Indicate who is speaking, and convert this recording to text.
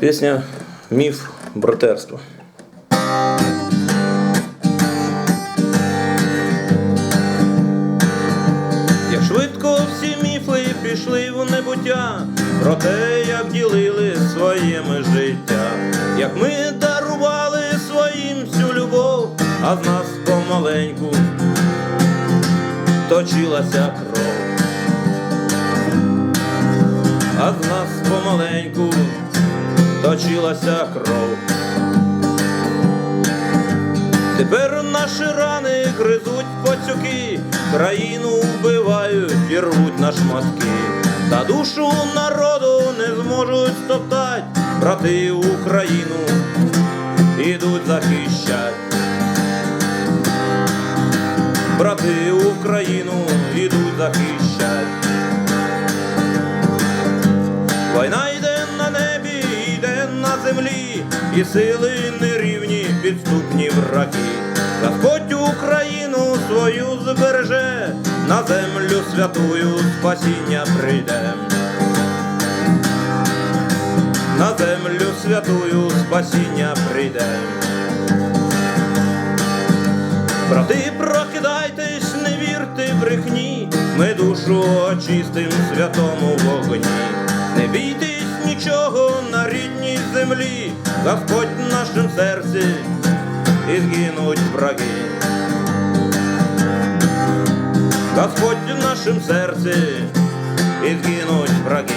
Speaker 1: Пісня Міф братерства. Як швидко всі міфи пішли в небуття, про те, як ділили своїми життя, як ми дарували своїм всю любов, а з нас помаленьку точилася кров, а з нас помаленьку точилася кров. Тепер наші рани гризуть пацюки, країну вбивають і рвуть на шматки, та душу народу не зможуть стоптать, брати Україну ідуть захищать. Брати Україну ідуть захищать. Війна землі, і сили нерівні підступні враги. Господь Україну свою збереже, на землю святую спасіння прийде. На землю святую спасіння прийде. Брати, прокидайтесь, не вірте брехні, ми душу очистим святому вогні. Не бійтесь нічого землі, Господь в нашем серці і згинуть враги. Господь в нашем серці і згинуть враги.